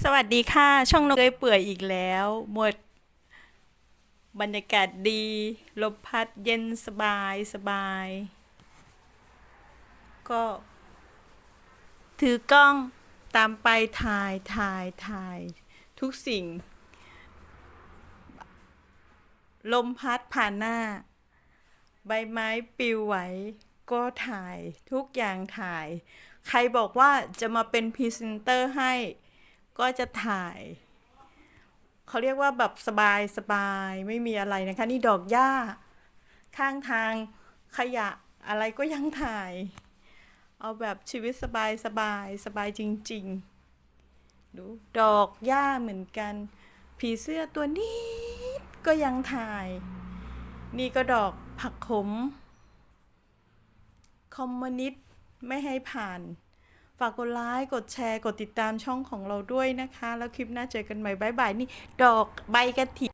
สวัสดีค่ะ ช่องนกเอ้ยเปื่อยอีกแล้ว หมด บรรยากาศดี ลมพัดเย็นสบายสบาย ก็ ถือกล้องตามไปถ่ายถ่ายถ่าย ทุกสิ่ง ลมพัดผ่านหน้า ใบไม้ปลิวไหว ก็ถ่ายทุกอย่างถ่าย ใครบอกว่าจะมาเป็นพรีเซนเตอร์ให้ ก็จะถ่ายเขาเรียกว่าแบบสบายสบายไม่มีอะไรนะคะ นี่ดอกหญ้า ข้างทางขยะอะไรก็ยังถ่าย เอาแบบชีวิตสบายสบายสบายจริง ๆ ดูดอกหญ้าเหมือนกัน ผีเสื้อตัวนี้ก็ยังถ่าย นี่ก็ดอกผักขม คอมมอนิสต์ไม่ให้ผ่านากกดไลค์กดแชร์ กดติดตามช่องของเราด้วยนะคะ แล้วคลิปหน้าเจอกันใหม่บายบายนี่ ดอกใบกระถิ่น